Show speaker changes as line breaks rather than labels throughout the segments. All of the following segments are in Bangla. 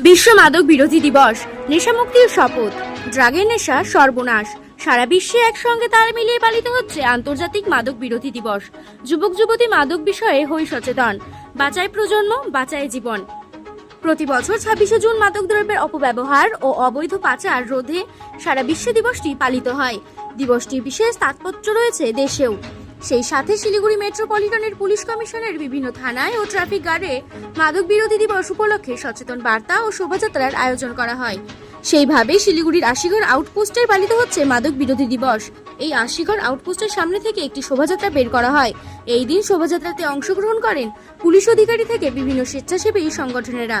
বিশ্ব মাদক বিরোধী দিবস, নেশামুক্তির শপথ, ড্রাগের নেশা সর্বনাশ। সারা বিশ্বে একসঙ্গে তাল মিলিয়ে পালিত হচ্ছে আন্তর্জাতিক মাদক বিরোধী দিবস। যুবক যুবতী মাদক বিষয়ে হই সচেতন। বাঁচায় প্রজন্ম বাঁচায় জীবন। প্রতি বছর ছাব্বিশে জুন মাদক দ্রব্যের অপব্যবহার ও অবৈধ পাচার রোধে সারা বিশ্ব দিবসটি পালিত হয়। দিবসটির বিশেষ তাৎপর্য রয়েছে দেশেও। সেই সাথে শিলিগুড়ি মেট্রোপলিটনের পুলিশ কমিশনের বিভিন্ন থানায় ও ট্রাফিক গার্ডে মাদক বিরোধী দিবস উপলক্ষে সচেতন বার্তা ও শোভাযাত্রার আয়োজন করা হয়। সেইভাবে শিলিগুড়ির আশিগড় আউটপোস্টের পালিত হচ্ছে মাদক বিরোধী দিবস। এই আশিগড় আউটপোস্টের সামনে থেকে একটি শোভাযাত্রা বের করা হয়। এই দিন শোভাযাত্রাতে অংশগ্রহণ করেন পুলিশ অধিকারী থেকে বিভিন্ন স্বেচ্ছাসেবী সংগঠনেরা।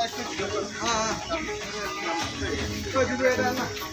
啊啊！快去接单了。